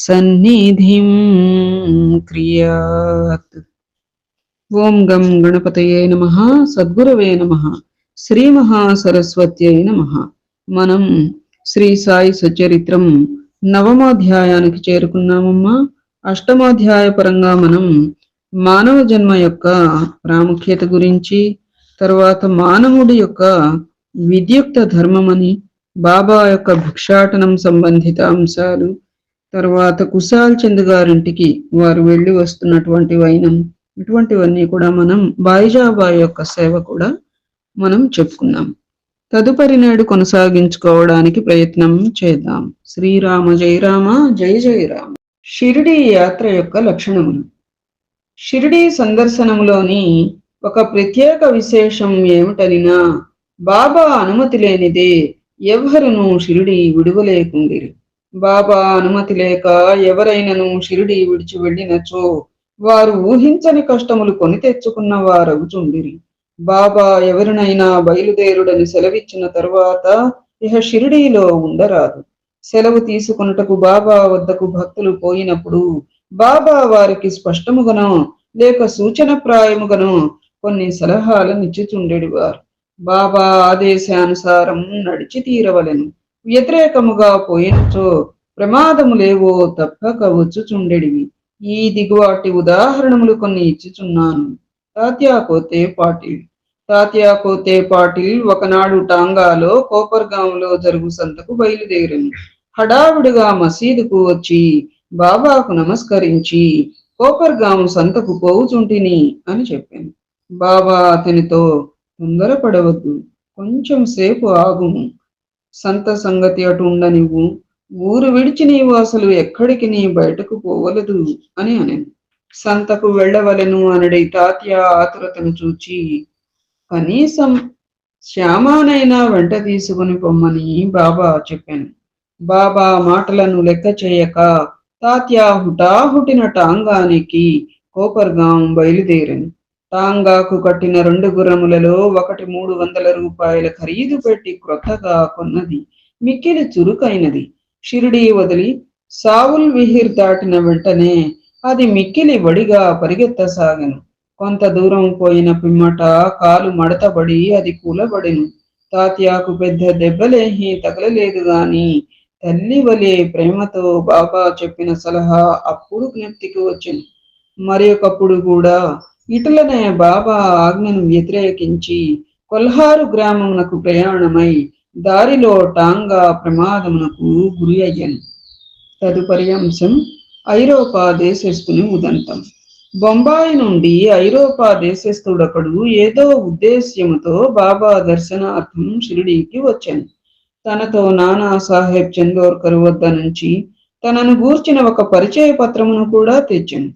సన్నిధిం క్రియాత్ ఓం గం గణపతయే నమ సద్గురవే నమ శ్రీ మహాసరస్వత్యై నమ. మనం శ్రీ సాయి సచరిత్రం నవమాధ్యాయానికి చేరుకున్నామమ్మా. అష్టమాధ్యాయ పరంగా మనం మానవ జన్మ యొక్క ప్రాముఖ్యత గురించి తర్వాత మానవుడి యొక్క విద్యుక్త ధర్మమని బాబా యొక్క భిక్షాటనం సంబంధిత అంశాలు తర్వాత కుశాల్ చంద్ గారింటికి వారు వెళ్ళి వస్తున్నటువంటి వైనం. ఇటువంటివన్నీ కూడా మనం బాయిజాబాయి యొక్క సేవ కూడా మనం చెప్పుకున్నాం తదుపరి నేడు కొనసాగించుకోవడానికి ప్రయత్నం చేద్దాం. శ్రీరామ జయరామ జయ జయరామ షిరిడి యాత్ర యొక్క లక్షణములు. షిరిడి సందర్శనములోని ఒక ప్రత్యేక విశేషం ఏమిటనినా బాబా అనుమతి లేనిదే ఎవ్వరును షిరిడి విడువలేకుండిరి. బాబా అనుమతి లేక ఎవరైనను షిరిడి విడిచి వెళ్ళినచో వారు ఊహించని కష్టములు కొని తెచ్చుకున్న వారగుచుండిరి బాబా ఎవరినైనా బయలుదేరుడని సెలవిచ్చిన తరువాత ఇహ షిరిడీలో ఉండరాదు. సెలవు తీసుకున్నటకు బాబా వద్దకు భక్తులు పోయినప్పుడు బాబా వారికి స్పష్టముగనో లేక సూచన ప్రాయముగనో కొన్ని సలహాలను ఇచ్చుచుండెడివారు బాబా ఆదేశానుసారం నడిచి తీరవలెను వ్యతిరేకముగా పోయినచో ప్రమాదములేవో తప్పక వచ్చుచుండెడివి ఈ దిగువాటి ఉదాహరణములు కొన్ని ఇచ్చుచున్నాను. తాత్యాకోతే పాటిల్. తాత్యాకోతే పాటిల్ ఒకనాడు టాంగాలో కోపర్గాంలో జరుగు సంతకు బయలుదేరను. హడావుడిగా మసీదుకు వచ్చి బాబాకు నమస్కరించి కోపర్గాం సంతకు పోవుచుంటిని అని చెప్పాను. బాబా అతనితో తొందరపడవద్దు. కొంచెం సేపు ఆగుము. సంత సంగతి అటు ఉండనివ్వు. ఊరు విడిచి నీవు అసలు ఎక్కడికి నీ బయటకు పోవలదు అని అనెను. సంతకు వెళ్ళవలెను అనడి తాత్య ఆతురతను చూచి కనీసం శ్యామానైనా వెంట తీసుకుని పొమ్మని బాబా చెప్పాను. బాబా మాటలను లెక్క చేయక తాత్య హుటాహుటిన టాంగానికి కోపర్గాం బయలుదేరింది టాంగాకు కట్టిన రెండు గుర్రములలో ఒకటి మూడు వందల రూపాయల ఖరీదు పెట్టి క్రొత్తగా కొన్నది. మిక్కిలి చురుకైనది. షిరిడి వదిలి సావుల్ విహిర్ దాటిన వెంటనే అది మిక్కిలి వడిగా పరిగెత్తసాగను. కొంత దూరం పోయిన పిమ్మట కాలు మడతబడి అది కూలబడెను. తాత్యాకు పెద్ద దెబ్బలేహి తగలలేదు గాని తల్లి వలె ప్రేమతో బాబా చెప్పిన సలహా అప్పుడు జ్ఞప్తికి వచ్చింది మరి ఒకప్పుడు కూడా ఇటులనే బాబా ఆజ్ఞను వ్యతిరేకించి కొల్హారు గ్రామమునకు ప్రయాణమై దారిలో టాంగా ప్రమాదమునకు గురి అయ్యాను. తదుపరి అంశం ఐరోపా దేశస్థుని ఉదంతం. బొంబాయి నుండి ఐరోపా దేశస్థుడొకడు ఏదో ఉద్దేశ్యముతో బాబా దర్శనార్థం షిరిడీకి వచ్చాను. తనతో నానా సాహెబ్ చందోర్కర్ వద్ద నుంచి తనను గూర్చిన ఒక పరిచయ పత్రమును కూడా తెచ్చాను.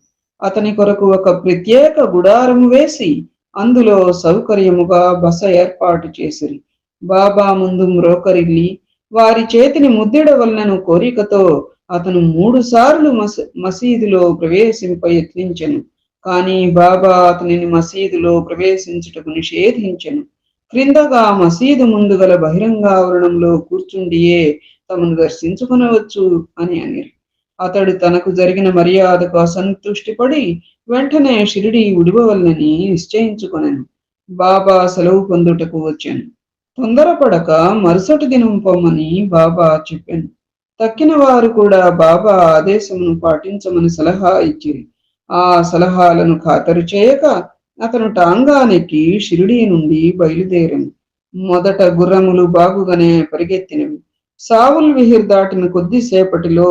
అతని కొరకు ఒక ప్రత్యేక గుడారము వేసి అందులో సౌకర్యముగా బస ఏర్పాటు చేసిరి. బాబా ముందు మ్రోకరిల్లి వారి చేతిని ముద్దిడవలనను కోరికతో అతను మూడు సార్లు మస మసీదులో ప్రవేశింప యత్నించెను. కానీ బాబా అతనిని మసీదులో ప్రవేశించుటకు నిషేధించను. క్రిందగా మసీదు ముందు గల బహిరంగావరణంలో కూర్చుండియే తమను దర్శించుకునవచ్చు అని అనిరు. అతడు తనకు జరిగిన మర్యాదకు అసంతుష్టిపడి వెంటనే షిరిడి విడివవలనని నిశ్చయించుకొనను. బాబా సెలవు పొందుటకు వచ్చాను. తొందరపడక మరుసటి దినం పొమ్మని బాబా చెప్పాను. తక్కిన వారు కూడా బాబా ఆదేశమును పాటించమని సలహా ఇచ్చిరి. ఆ సలహాలను ఖాతరు చేయక అతను టాంగానికి షిరిడీ నుండి బయలుదేరాను. మొదట గుర్రములు బాగుగానే పరిగెత్తినవి. సావుల్ విహిర్ దాటిన కొద్దిసేపటిలో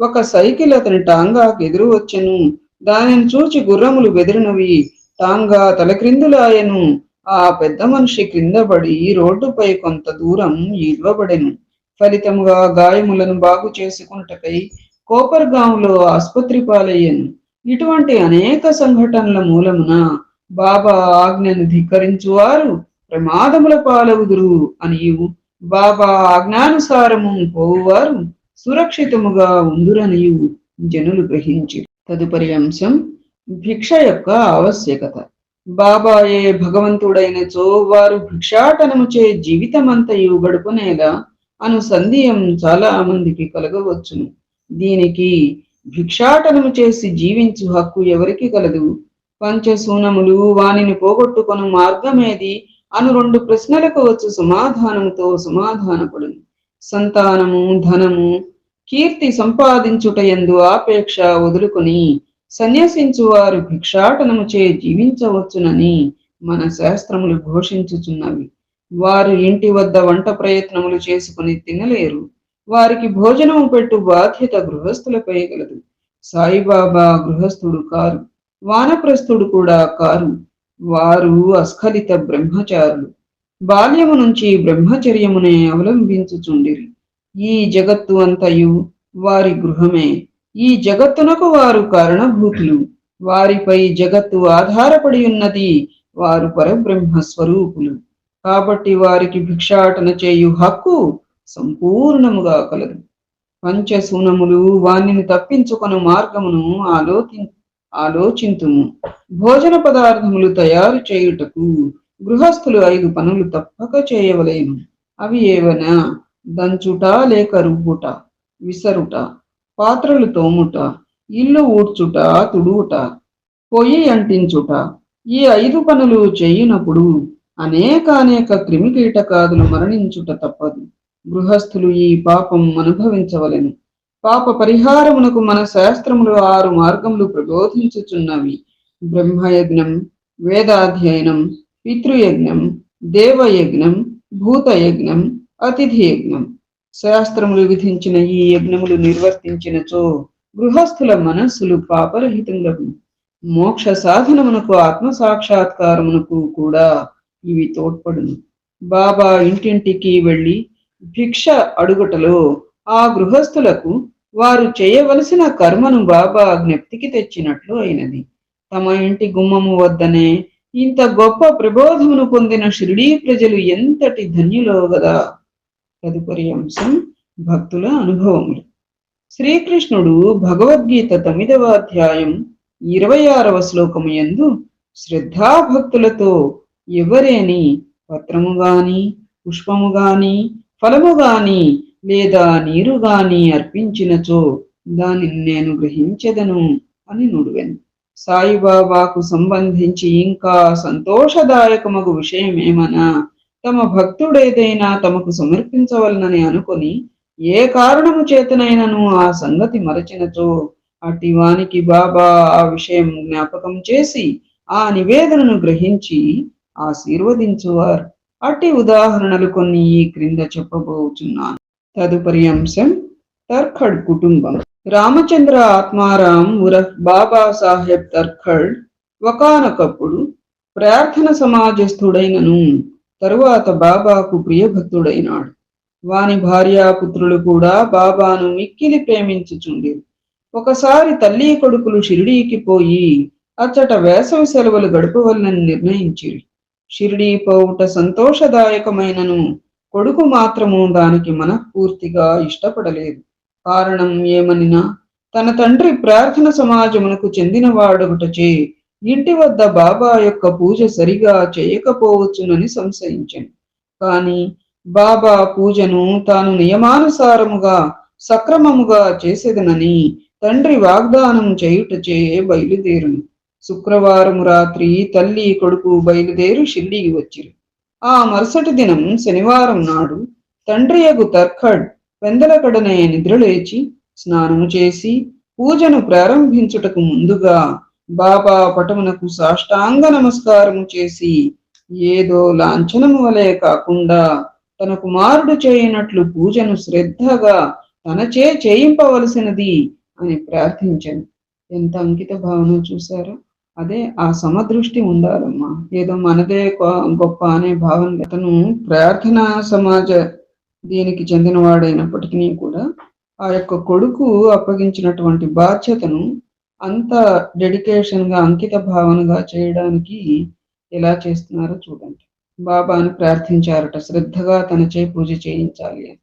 ఒక సైకిల్ అతని టాంగాకు ఎదురు వచ్చెను. దానిని చూచి గుర్రములు బెదిరినవి. టాంగా తలక్రిందులాయను. ఆ పెద్ద మనిషి క్రింద పడి రోడ్డుపై కొంత దూరం ఈడ్వబడెను. ఫలితముగా గాయములను బాగు చేసుకున్నటకై కోపర్గాంలో ఆసుపత్రి పాలయ్యను. ఇటువంటి అనేక సంఘటనల మూలమున బాబా ఆజ్ఞను ధిక్కరించువారు ప్రమాదముల పాలవుదురు అనియు. బాబా ఆజ్ఞానుసారము పోవువారు. సురక్షితముగా ఉందురనియు జనులు గ్రహించి తదుపరి అంశం భిక్ష యొక్క ఆవశ్యకత. బాబాయే భగవంతుడైనచో వారు భిక్షాటనముచే జీవితమంతయు గడుపునేలా అను సందేహం చాలా మందికి కలగవచ్చును. దీనికి భిక్షాటనము చేసి జీవించు హక్కు ఎవరికి కలదు? పంచశూనములు వానిని పోగొట్టుకొను మార్గమేది? అను రెండు ప్రశ్నలకు వచ్చు సమాధానముతో సమాధానపడును. సంతానము ధనము కీర్తి సంపాదించుట ఎందు ఆపేక్ష వదులుకొని సన్యసించువారు వారు భిక్షాటనము చే జీవించవచ్చునని మన శాస్త్రములు ఘోషించుచున్నవి. వారు ఇంటి వద్ద వంట ప్రయత్నములు చేసుకుని తినలేరు. వారికి భోజనము పెట్టు బాధ్యత గృహస్థులపై గలదు సాయిబాబా గృహస్థుడు కారు. వానప్రస్థుడు కూడా కారు. వారు అస్ఖలిత బ్రహ్మచారులు. బాల్యము నుంచి బ్రహ్మచర్యమునే అవలంబించుచుండిరి. ఈ జగత్తు అంతయు వారి గృహమే. ఈ జగత్తునకు వారు కారణభూతులు. వారిపై జగత్తు ఆధారపడి ఉన్నది వారు పరబ్రహ్మ స్వరూపులు. కాబట్టి వారికి భిక్షాటన చేయు హక్కు సంపూర్ణముగా కలదు. పంచశూనములు వాణిని తప్పించుకొను మార్గమును ఆలోచి ఆలోచింతుము. భోజన పదార్థములు తయారు చేయుటకు గృహస్థులు ఐదు పనులు తప్పక చేయవలేను. అవి ఏవనా? దంచుట లేక రుబ్బుట విసరుట పాత్రలు తోముట ఇల్లు ఊడ్చుట తుడువుట పొయ్యి అంటించుట ఈ ఐదు పనులు చేయునప్పుడు అనేక అనేక క్రిమి కీటకాదులు మరణించుట తప్పదు. గృహస్థులు ఈ పాపం అనుభవించవలెను. పాప పరిహారమునకు మన శాస్త్రములు ఆరు మార్గములు ప్రబోధించుచున్నవి. బ్రహ్మయజ్ఞం వేదాధ్యయనం పితృయజ్ఞం దేవయజ్ఞం భూతయజ్ఞం అతిథి యజ్ఞం శాస్త్రములు విధించిన ఈ యజ్ఞములు నిర్వర్తించినచో గృహస్థుల మనస్సులు పాపరహితములకు మోక్ష సాధనమునకు ఆత్మ సాక్షాత్కారమునకు కూడా ఇవి తోడ్పడును. బాబా ఇంటింటికి వెళ్ళి భిక్ష అడుగుటలో ఆ గృహస్థులకు వారు చేయవలసిన కర్మను బాబా జ్ఞప్తికి తెచ్చినట్లు అయినది. తమ ఇంటి గుమ్మము వద్దనే ఇంత గొప్ప ప్రబోధమును పొందిన షిరిడీ ప్రజలు ఎంతటి ధన్యులో గదా! తదుపరి అంశం భక్తుల అనుభవములు. శ్రీకృష్ణుడు భగవద్గీత తొమ్మిదవ అధ్యాయం ఇరవై ఆరవ శ్లోకము యందు శ్రద్ధాభక్తులతో ఎవరేని పత్రము గాని పుష్పము గాని ఫలము గాని లేదా నీరు గాని అర్పించినచో దానిని నేను గ్రహించెదను అని నుడివెను. సాయిబాబాకు సంబంధించి ఇంకా సంతోషదాయకమగు విషయమేమనా? తమ భక్తుడేదైనా తమకు సమర్పించవలనని అనుకొని ఏ కారణము చేతనైనను ఆ సంగతి మరచినచో. అట్టి వానికి బాబా ఆ విషయం జ్ఞాపకం చేసి ఆ నివేదనను గ్రహించి ఆశీర్వదించువారు. అట్టి ఉదాహరణలు కొన్ని ఈ క్రింద చెప్పబోచున్నాను. తదుపరి అంశం తర్ఖడ్ కుటుంబం. రామచంద్ర ఆత్మారాం ఉరఫ్ బాబా సాహెబ్ తర్ఖడ్ ఒకనొకప్పుడు ప్రార్థన సమాజస్థుడైనను. తరువాత బాబాకు ప్రియభక్తుడైనాడు. వాని భార్యాపుత్రులు కూడా బాబాను మిక్కిలి ప్రేమించుచుండిరు. ఒకసారి తల్లి కొడుకులు షిరిడీకి పోయి అచ్చట వేసవి సెలవులు గడపవల్లని నిర్ణయించిరి. షిరిడీ పోవుట సంతోషదాయకమైనను కొడుకు మాత్రము దానికి మనఃపూర్తిగా ఇష్టపడలేదు. కారణం ఏమనినా తన తండ్రి ప్రార్థన సమాజమునకు చెందినవాడొకటచే ఇంటి వద్ద బాబా యొక్క పూజ సరిగా చేయకపోవచ్చునని సంశయించాను. కానీ బాబా పూజను తాను నియమానుసారముగా సక్రమముగా చేసేదనని తండ్రి వాగ్దానం చేయుటచే బయలుదేరును. శుక్రవారం రాత్రి తల్లి కొడుకు బయలుదేరి షిర్డీకి వచ్చిరు. ఆ మరుసటి దినం శనివారం నాడు తండ్రి యగు తర్ఖడ్ పెందలకడనే నిద్రలేచి స్నానము చేసి పూజను ప్రారంభించుటకు ముందుగా బాబా పటమునకు సాష్టాంగ నమస్కారము చేసి ఏదో లాంఛనము వలె కాకుండా తన కుమారుడు చేయనట్లు పూజను శ్రద్ధగా తనచే చేయింపవలసినది అని ప్రార్థించాను. ఎంత అంకిత భావన చూసారా అదే ఆ సమదృష్టి ఉండాలమ్మా. ఏదో మనదే గొప్ప అనే భావన. అతను ప్రార్థనా సమాజ దీనికి చెందినవాడైనప్పటికీ కూడా ఆ యొక్క కొడుకు అప్పగించినటువంటి బాధ్యతను అంత డెడికేషన్గా అంకిత భావనగా చేయడానికి ఎలా చేస్తున్నారో చూడండి. బాబాను ప్రార్థించారట శ్రద్ధగా తనచే పూజ చేయించాలి అని.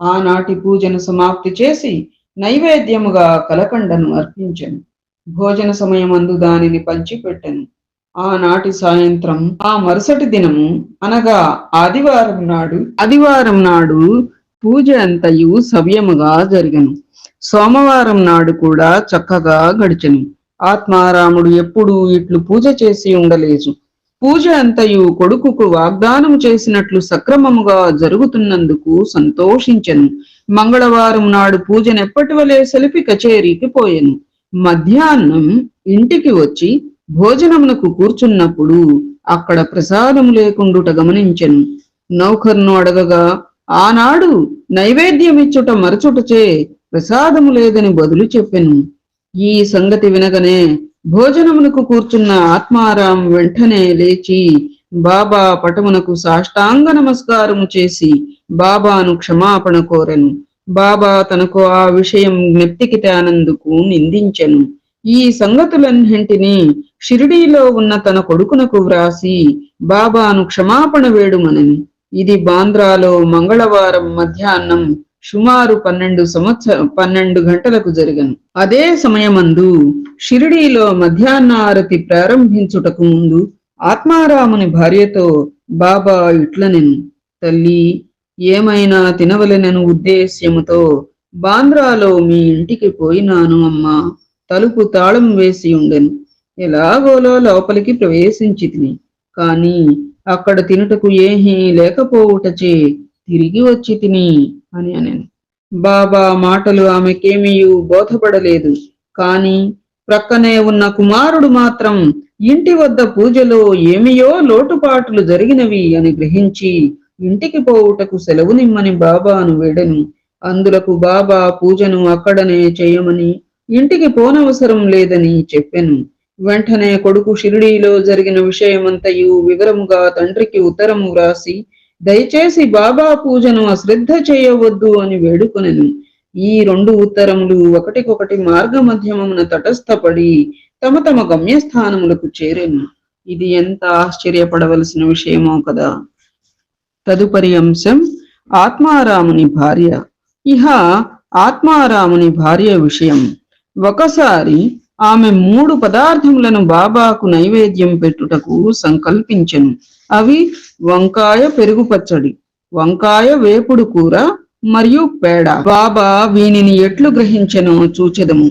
ఆనాటి పూజను సమాప్తి చేసి నైవేద్యముగా కలకండను అర్పించను. భోజన సమయమందు దానిని పంచిపెట్టను. ఆనాటి సాయంత్రం ఆ మరుసటి దినము అనగా ఆదివారం నాడు ఆదివారం నాడు పూజ అంతయు సవ్యముగా జరిగను. సోమవారం నాడు కూడా చక్కగా గడిచెను. ఆత్మారాముడు ఎప్పుడు ఇట్లు పూజ చేసి ఉండలేదు పూజ అంతయు కొడుకుకు వాగ్దానం చేసినట్లు సక్రమముగా జరుగుతున్నందుకు సంతోషించెను. మంగళవారం నాడు పూజనెప్పటి వలె సెలిపి కచేరీకి పోయెను. మధ్యాహ్నం ఇంటికి వచ్చి భోజనమునకు కూర్చున్నప్పుడు అక్కడ ప్రసాదము లేకుండుట గమనించెను. నౌకర్ను అడగగా ఆనాడు నైవేద్యమిచ్చుట మరచుటచే ప్రసాదము లేదని బదులు చెప్పెను. ఈ సంగతి వినగనే భోజనమునకు కూర్చున్న ఆత్మారాం వెంటనే లేచి బాబా పటమునకు సాష్టాంగ నమస్కారము చేసి బాబాను క్షమాపణ కోరెను. బాబా తనకు ఆ విషయం నెత్తికి తేనందుకు నిందించెను. ఈ సంగతులన్నింటినీ షిరిడీలో ఉన్న తన కొడుకునకు వ్రాసి బాబాను క్షమాపణ వేడుమనని. ఇది బాంద్రాలో మంగళవారం మధ్యాహ్నం సుమారు పన్నెండు సంవత్సర పన్నెండు గంటలకు జరిగను. అదే సమయమందు షిరిడీలో మధ్యాహ్న ఆరతి ప్రారంభించుటకు ముందు ఆత్మారాముని భార్యతో బాబా ఇట్లనెను. తల్లి ఏమైనా తినవలెనను ఉద్దేశ్యముతో బాంద్రాలో మీ ఇంటికి పోయినాను అమ్మా. తలుపు తాళం వేసి ఉండెను. ఎలాగోలో లోపలికి ప్రవేశించి తిని కానీ అక్కడ తినుటకు ఏమీ లేకపోవుటచే తిరిగి వచ్చి తిని అని అనెను. బాబా మాటలు ఆమెకేమీయు బోధపడలేదు. కాని ప్రక్కనే ఉన్న కుమారుడు మాత్రం ఇంటి వద్ద పూజలో ఏమియో లోటుపాట్లు జరిగినవి అని గ్రహించి ఇంటికి పోవుటకు సెలవునిమ్మని బాబాను వేడెను. అందులకు బాబా పూజను అక్కడనే చేయమని ఇంటికి పోనవసరం లేదని చెప్పెను. వెంటనే కొడుకు షిరిడీలో జరిగిన విషయమంతయు వివరముగా తండ్రికి ఉత్తరము వ్రాసి దయచేసి బాబా పూజను అశ్రద్ధ చేయవద్దు అని వేడుకొనెను. ఈ రెండు ఉత్తరములు ఒకటికొకటి మార్గ మధ్యమమున తటస్థపడి తమ తమ గమ్యస్థానములకు చేరెను. ఇది ఎంత ఆశ్చర్యపడవలసిన విషయమో కదా. తదుపరి అంశం ఆత్మారాముని భార్య. ఇహ ఆత్మారాముని భార్య విషయం. ఒకసారి ఆమె మూడు పదార్థములను బాబాకు నైవేద్యం పెట్టుటకు సంకల్పించెను. అవి వంకాయ పెరుగు పచ్చడి వంకాయ వేపుడు కూర మరియు పేడ. బాబా వీనిని ఎట్లు గ్రహించెనో చూచెదము.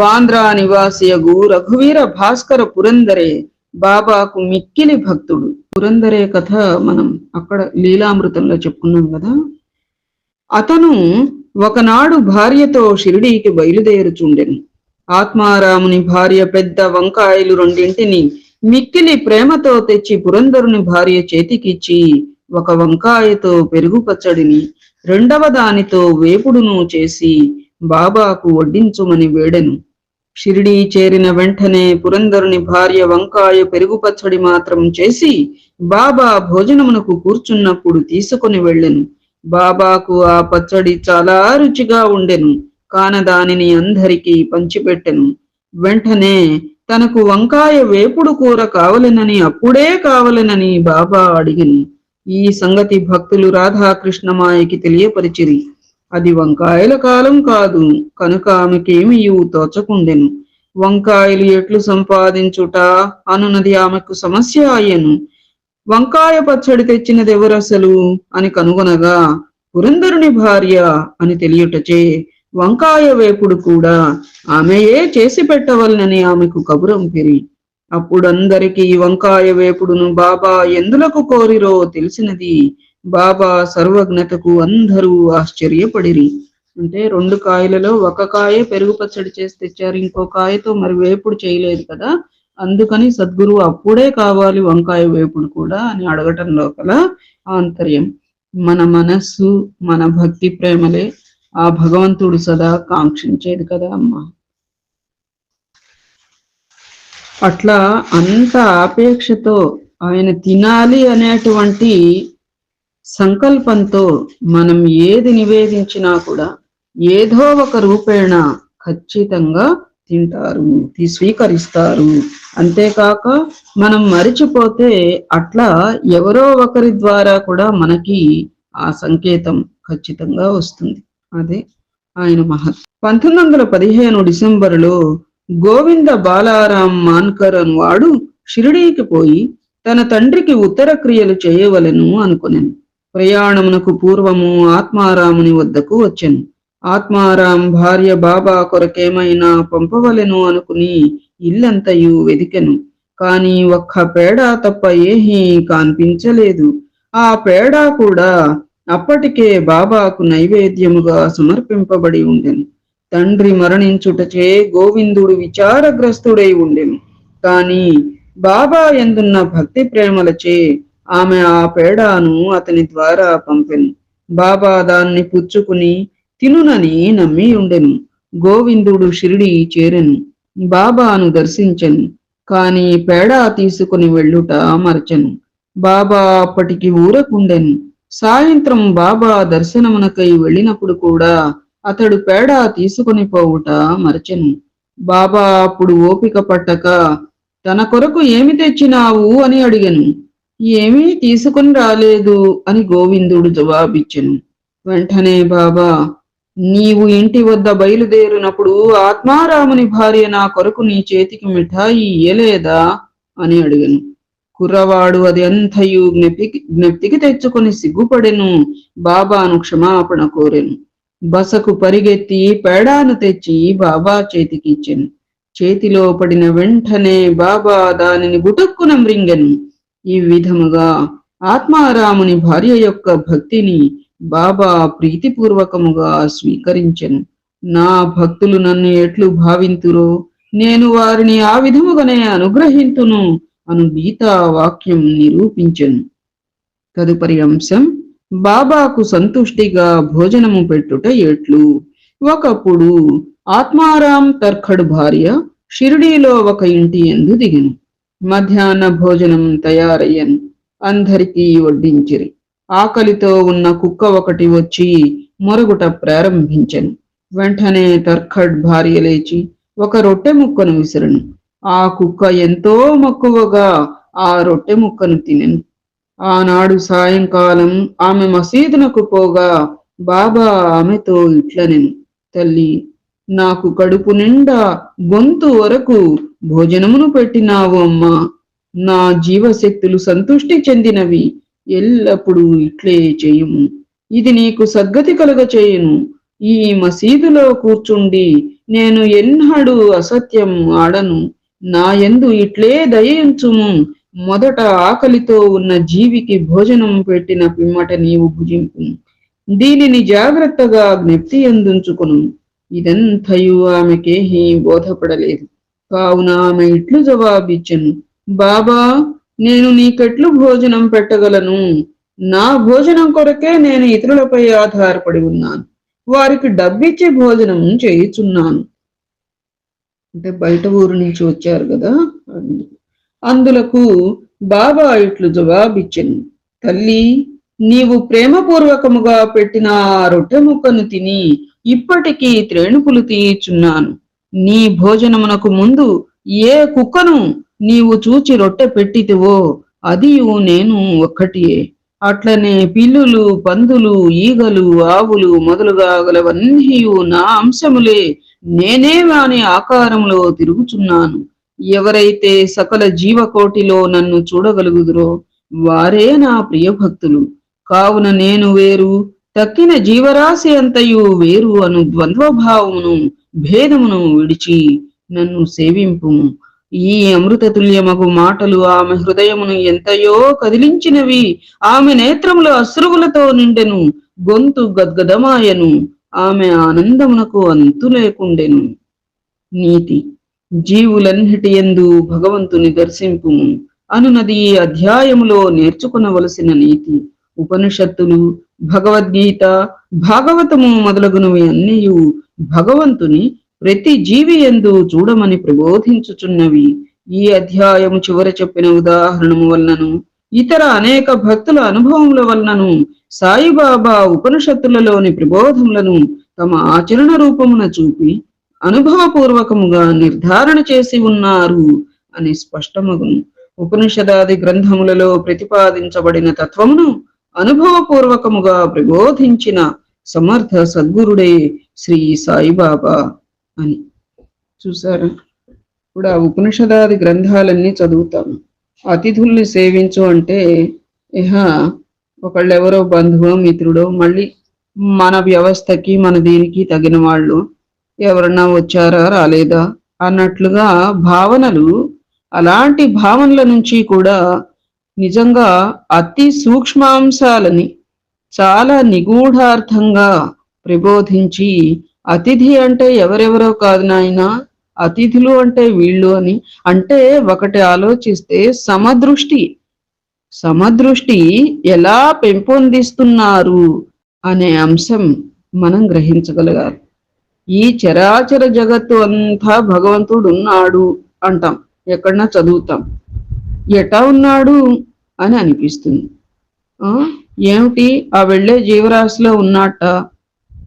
బాంద్రా నివాసియగు రఘువీర భాస్కర పురందరే బాబాకు మిక్కిలి భక్తుడు. పురందరే కథ మనం అక్కడ లీలామృతంలో చెప్పుకున్నాం కదా. అతను ఒకనాడు భార్యతో షిరిడీకి బయలుదేరుచుండెను. ఆత్మారాముని భార్య పెద్ద వంకాయలు రెండింటిని మిక్కిలి ప్రేమతో తెచ్చి పురందరుని భార్య చేతికిచ్చి ఒక వంకాయతో పెరుగు పచ్చడిని రెండవ దానితో వేపుడును చేసి బాబాకు వడ్డించుమని వేడెను. షిరిడీ చేరిన వెంటనే పురందరుని భార్య వంకాయ పెరుగు పచ్చడి మాత్రం చేసి బాబా భోజనమునకు కూర్చున్నప్పుడు తీసుకుని వెళ్ళెను. బాబాకు ఆ పచ్చడి చాలా రుచిగా ఉండెను. కాన దానిని అందరికీ పంచిపెట్టెను. వెంటనే తనకు వంకాయ వేపుడు కూర కావలెనని అప్పుడే కావలెనని బాబా అడిగిను. ఈ సంగతి భక్తులు రాధాకృష్ణమాయకి తెలియపరిచిరి. అది వంకాయల కాలం కాదు కనుక ఆమెకేమియు తోచకుండెను. వంకాయలు ఎట్లు సంపాదించుట అనున్నది ఆమెకు సమస్య అయ్యను. వంకాయ పచ్చడి తెచ్చినది ఎవరసలు అని కనుగొనగా పురంధరుని భార్య అని తెలియటచే వంకాయ వేపుడు కూడా ఆమెయే చేసి పెట్టవలనని ఆమెకు కబురంపిరి అప్పుడందరికీ వంకాయ వేపుడును బాబా ఎందులకు కోరిరో తెలిసినది. బాబా సర్వజ్ఞతకు అందరూ ఆశ్చర్యపడిరి. అంటే రెండు కాయలలో ఒక కాయ పెరుగు పచ్చడి చేసి తెచ్చారు. ఇంకో కాయతో మరి వేపుడు చేయలేదు కదా. అందుకని సద్గురు అప్పుడే కావాలి వంకాయ వేపుడు కూడా అని అడగటం లోపల ఆంతర్యం. మన మనస్సు మన భక్తి ప్రేమలే ఆ భగవంతుడు సదా కాంక్షించేది కదా అమ్మ. అట్లా అంత ఆపేక్షతో ఆయన తినాలి అనేటువంటి సంకల్పంతో మనం ఏది నివేదించినా కూడా ఏదో ఒక రూపేణ ఖచ్చితంగా తింటారు స్వీకరిస్తారు. అంతేకాక మనం మరిచిపోతే అట్లా ఎవరో ఒకరి ద్వారా కూడా మనకి ఆ సంకేతం ఖచ్చితంగా వస్తుంది. అదే ఆయన మహత్ పంతొమ్మిది వందల పదిహేను డిసెంబరులో గోవింద బాలారాం మాన్కర్ వాడు షిరిడీకి పోయి తన తండ్రికి ఉత్తర క్రియలు చేయవలెను అనుకునేను. ప్రయాణమునకు పూర్వము ఆత్మారాముని వద్దకు వచ్చాను. ఆత్మారాం భార్య బాబా కొరకేమైనా పంపవలెను అనుకుని ఇల్లంతయు వెదికెను. కాని ఒక్క పేడ తప్ప ఏహీ కనిపించలేదు. ఆ పేడ కూడా అప్పటికే బాబాకు నైవేద్యముగా సమర్పింపబడి ఉండెను. తండ్రి మరణించుటచే గోవిందుడు విచారగ్రస్తుడై ఉండెను. కాని బాబా ఎందున్న భక్తి ప్రేమలచే ఆమె ఆ పేడాను అతని ద్వారా పంపెను. బాబా దాన్ని పుచ్చుకుని తినునని నమ్మి ఉండెను. గోవిందుడు షిరిడి చేరెను. బాబాను దర్శించెను. కాని పేడా తీసుకుని వెళ్ళుట మరచెను. బాబా అప్పటికి ఊరకుండెను. సాయంత్రం బాబా దర్శనమునకై వెళ్ళినప్పుడు కూడా అతడు పేడా తీసుకుని పోవుట మరచెను. బాబా అప్పుడు ఓపిక పట్టక తన కొరకు ఏమి తెచ్చినావు? అని అడిగాను. ఏమీ తీసుకుని రాలేదు అని గోవిందుడు జవాబిచ్చెను. వెంటనే బాబా నీవు ఇంటి వద్ద బయలుదేరినప్పుడు ఆత్మారాముని భార్య నా కొరకు నీ చేతికి మిఠాయి ఇయ్యలేదా? అని అడిగను. కుర్రవాడు అది అంతయు జ్ఞప్తికి జ్ఞప్తికి తెచ్చుకొని సిగ్గుపడెను. బాబాను క్షమాపణ కోరెను. బసకు పరిగెత్తి పేడాను తెచ్చి బాబా చేతికిచ్చెను చేతిలో పడిన వెంటనే బాబా దానిని గుటక్కున మృంగెను. ఈ విధముగా ఆత్మారాముని భార్య యొక్క భక్తిని బాబా ప్రీతిపూర్వకముగా స్వీకరించెను. నా భక్తులు నన్ను ఎట్లు భావింతురో? నేను వారిని ఆ విధముగానే అనుగ్రహింతును. అను గీతా వాక్యం నిరూపించెను. తదుపరి అంశం బాబాకు సంతుష్టిగా భోజనము పెట్టుట ఎట్లు? ఒకప్పుడు ఆత్మారాం తర్ఖడ్ భార్య షిరిడీలో ఒక ఇంటి ఎందు దిగిను. మధ్యాహ్న భోజనం తయారయ్యను. అందరికీ వడ్డించిరి. ఆకలితో ఉన్న కుక్క ఒకటి వచ్చి మొరగుట ప్రారంభించెను. వెంటనే తర్ఖడ్ భార్య లేచి ఒక రొట్టె ముక్కను విసిరను. ఆ కుక్క ఎంతో మక్కువగా ఆ రొట్టె ముక్కను తినెను. ఆనాడు సాయంకాలం ఆమె మసీదునకు పోగా బాబా ఆమెతో ఇట్లనెను తల్లి నాకు కడుపు నిండా గొంతు వరకు భోజనమును పెట్టినావు అమ్మా. నా జీవశక్తులు సంతుష్టి చెందినవి ఎల్లప్పుడూ ఇట్లే చేయుము. ఇది నీకు సద్గతి కలుగ చేయును. ఈ మసీదులో కూర్చుండి నేను ఎన్నడూ అసత్యం ఆడను. నా ఎందు ఇట్లే దయయుంచుము మొదట ఆకలితో ఉన్న జీవికి భోజనం పెట్టిన పిమ్మట నీవు భుజింపు. దీనిని జాగ్రత్తగా జ్ఞప్తి ఎందుంచుకును. ఇదంతయు ఆమెకేహీ బోధపడలేదు. కావున ఆమె ఇట్లు జవాబిచ్చను. బాబా నేను నీకెట్లు భోజనం పెట్టగలను. నా భోజనం కొరకే నేను ఇతరులపై ఆధారపడి ఉన్నాను. వారికి డబ్బిచ్చి భోజనం చేయుచున్నాను. అంటే బయట ఊరు నుంచి వచ్చారు కదా. అందులకు బాబా ఇట్లు జవాబిచ్చెను. తల్లి నీవు ప్రేమపూర్వకముగా పెట్టిన రొట్టె ముక్కను తిని ఇప్పటికీ త్రేణుపులు తీయుచున్నాను. నీ భోజనమునకు ముందు ఏ కుక్కను నీవు చూచి రొట్టె పెట్టితివో అది నేను ఒక్కటియే. అట్లనే పిల్లులు పందులు ఈగలు ఆవులు మొదలుగా గలవన్నీ నా అంశములే. నేనే వాని ఆకారంలో తిరుగుచున్నాను. ఎవరైతే సకల జీవకోటిలో నన్ను చూడగలుగుదురో వారే నా ప్రియభక్తులు. కావున నేను వేరు తక్కిన జీవరాశి అంతయు వేరు అను ద్వంద్వభావమును భేదమును విడిచి నన్ను సేవింపు ఈ అమృతతుల్యమగు మాటలు ఆమె హృదయమును ఎంతయో కదిలించినవి. ఆమె నేత్రములు అశ్రువులతో నిండెను గొంతు గద్గదమాయను. ఆమె ఆనందమునకు అంతు లేకుండెను. నీతి జీవులన్నిటి ఎందు భగవంతుని దర్శింపు అనునది ఈ అధ్యాయములో నేర్చుకునవలసిన నీతి. ఉపనిషత్తులు భగవద్గీత భాగవతము మొదలగునవి అన్నీయు భగవంతుని ప్రతి జీవి ఎందు చూడమని ప్రబోధించుచున్నవి. ఈ అధ్యాయము చివర చెప్పిన ఉదాహరణము వలనను ఇతర అనేక భక్తుల అనుభవముల వలనను సాయిబాబా ఉపనిషత్తులలోని ప్రబోధములను తమ ఆచరణ రూపమున చూపి అనుభవపూర్వకముగా నిర్ధారణ చేసి ఉన్నారు అని స్పష్టమగును. ఉపనిషదాది గ్రంథములలో ప్రతిపాదించబడిన తత్వమును అనుభవపూర్వకముగా ప్రబోధించిన సమర్థ సద్గురుడే శ్రీ సాయిబాబా అని. చూసారా? ఇప్పుడు ఆ ఉపనిషదాది గ్రంథాలన్నీ చదువుతాము. అతిథుల్ని సేవించు అంటే ఇహ ఒకళ్ళెవరో బంధువో మిత్రుడో మళ్ళీ మన వ్యవస్థకి మన దీనికి తగిన వాళ్ళు ఎవరన్నా వచ్చారా రాలేదా అన్నట్లుగా భావనలు అలాంటి భావనల నుంచి కూడా నిజంగా అతి సూక్ష్మాంశాలని చాలా నిగూఢార్థంగా ప్రబోధించి అతిథి అంటే ఎవరెవరో కాదు నాయనా అతిథులు అంటే వీళ్ళు అని. అంటే ఒకటి ఆలోచిస్తే సమదృష్టి. సమదృష్టి ఎలా పెంపొందిస్తున్నారు అనే అంశం మనం గ్రహించగలగాలి. ఈ చరాచర జగత్తు అంతా భగవంతుడు ఉన్నాడు అంటాం. ఎక్కడన్నా చదువుతాం. ఎటా ఉన్నాడు అని అనిపిస్తుంది. ఆ? ఏమిటి? ఆ వెళ్ళే జీవరాశిలో ఉన్నట్ట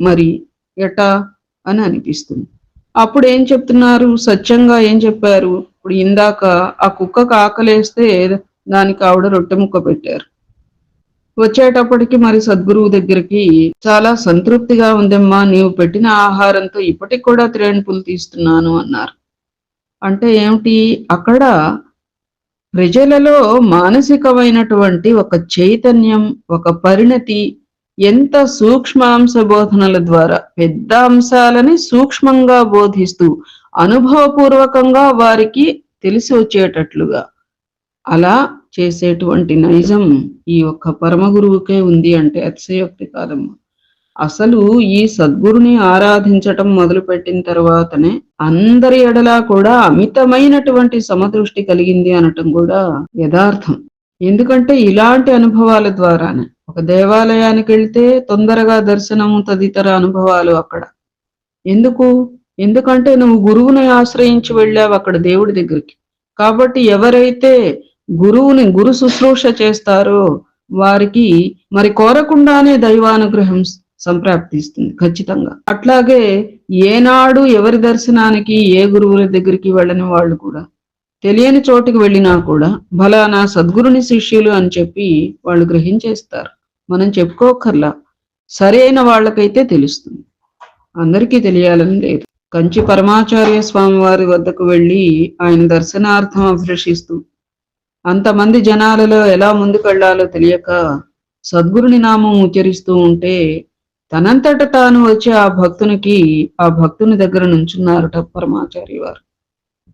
మరి? ఎటా? అని అనిపిస్తుంది. అప్పుడు ఏం చెప్తున్నారు? సత్యంగా ఏం చెప్పారు? ఇప్పుడు ఇందాక ఆ కుక్కకు ఆకలేస్తే దానికి ఆవిడ రొట్టె ముక్క పెట్టారు. వచ్చేటప్పటికి మరి సద్గురువు దగ్గరికి చాలా సంతృప్తిగా ఉందమ్మా నీవు పెట్టిన ఆహారంతో ఇప్పటికి కూడా త్రేణుపులు తీస్తున్నాను అన్నారు. అంటే ఏమిటి? అక్కడ ప్రజలలో మానసికమైనటువంటి ఒక చైతన్యం ఒక పరిణతి ఎంత సూక్ష్మాంశ బోధనల ద్వారా పెద్ద అంశాలని సూక్ష్మంగా బోధిస్తూ అనుభవపూర్వకంగా వారికి తెలిసి వచ్చేటట్లుగా. అలా చేసేటువంటి నైజం ఈ ఒక్క పరమ గురువుకే ఉంది అంటే అతిశయోక్తి కాదమ్మా. అసలు ఈ సద్గురుని ఆరాధించటం మొదలుపెట్టిన తర్వాతనే అందరి ఎడలా కూడా అమితమైనటువంటి సమదృష్టి కలిగింది అనటం కూడా యథార్థం. ఎందుకంటే ఇలాంటి అనుభవాల ద్వారానే ఒక దేవాలయానికి వెళ్తే తొందరగా దర్శనము తదితర అనుభవాలు అక్కడ. ఎందుకు? ఎందుకంటే నువ్వు గురువుని ఆశ్రయించి వెళ్ళావు అక్కడ దేవుడి దగ్గరికి. కాబట్టి ఎవరైతే గురువుని గురు శుశ్రూష చేస్తారో వారికి మరి కోరకుండానే దైవానుగ్రహం సంప్రాప్తిస్తుంది ఖచ్చితంగా. అట్లాగే ఏనాడు ఎవరి దర్శనానికి ఏ గురువుల దగ్గరికి వెళ్ళని వాళ్ళు కూడా తెలియని చోటుకి వెళ్ళినా కూడా బలానా సద్గురుని శిష్యులు అని చెప్పి వాళ్ళు గ్రహించేస్తారు. మనం చెప్పుకోకర్లా సరైన వాళ్ళకైతే తెలుస్తుంది. అందరికీ తెలియాలని లేదు. కంచి పరమాచార్య స్వామి వారి వద్దకు వెళ్ళి ఆయన దర్శనార్థం అభిలషిస్తూ అంతమంది జనాలలో ఎలా ముందుకెళ్ళాలో తెలియక సద్గురుని నామం ఉచ్చరిస్తూ ఉంటే తనంతట తాను వచ్చి ఆ భక్తునికి ఆ భక్తుని దగ్గర నుంచున్నారట పరమాచార్య వారు.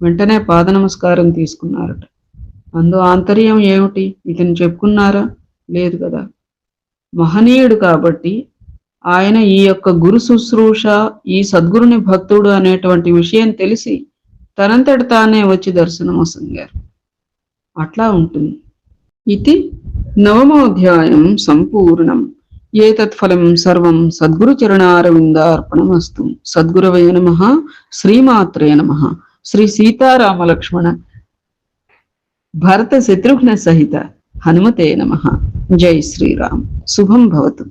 వెంటనే పాద నమస్కారం తీసుకున్నారట. అందు ఆంతర్యం ఏమిటి? ఇతను చెప్పుకున్నారా? లేదు కదా. మహనీయుడు కాబట్టి ఆయన ఈ యొక్క గురు శుశ్రూష ఈ సద్గురుని భక్తుడు అనేటువంటి విషయం తెలిసి తనంతట తానే వచ్చి దర్శనం వసంగారు అట్లా ఉంటుంది. ఇది నవమోధ్యాయం సంపూర్ణం. ఏతత్ఫలం సర్వం సద్గురు చరణారవిందార్పణమస్తు. సద్గురవే నమ శ్రీమాత్రే నమ. శ్రీ సీతారామ లక్ష్మణ భరత శత్రుఘ్న సహిత హనుమతే నమ. జై శ్రీరామ్. శుభం భవతు.